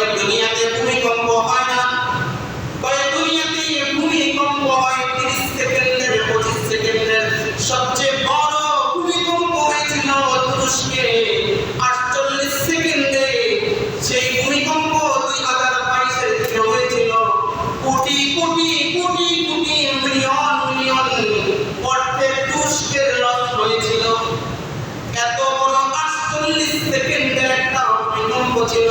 বলে দুনিয়াতে ভূমিকম্প হয় না। বলে দুনিয়াতে ভূমিকম্প হয়, তিরিশ সেকেন্ডের, পঁচিশ সেকেন্ডের। সবচেয়ে বড় ভূমিকম্প হয়েছিল তুরস্কে আটচল্লিশ সেকেন্ডে সেই ভূমিকম্প দুই হাজার বাইশের হয়েছিল। কোটি কোটি কোটি কোটি, মিলিয়ন মিলিয়ন অর্থের তুরস্কের লস হয়েছিল। এত বড় আটচল্লিশ সেকেন্ডের একটা ভূমিকম্প ছিল।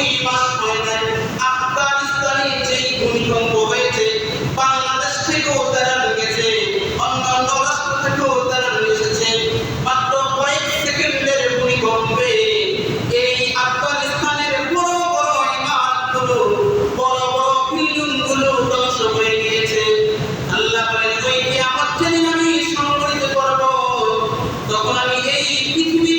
খুবই মাস হয়েছে, বাংলাদেশ থেকেও তারা লেগেছে অন্যান্য রাষ্ট্র থেকেও তারা এসেছে। মাত্র কয়েক সেকেন্ডের ভূমিকম্পে এই আফগানিস্তানের বড় বড় ইমারতগুলো বড় বড় হয়ে গিয়েছে আল্লাহ বলেন আমার যেদিন আমি তখন আমি এই পৃথিবী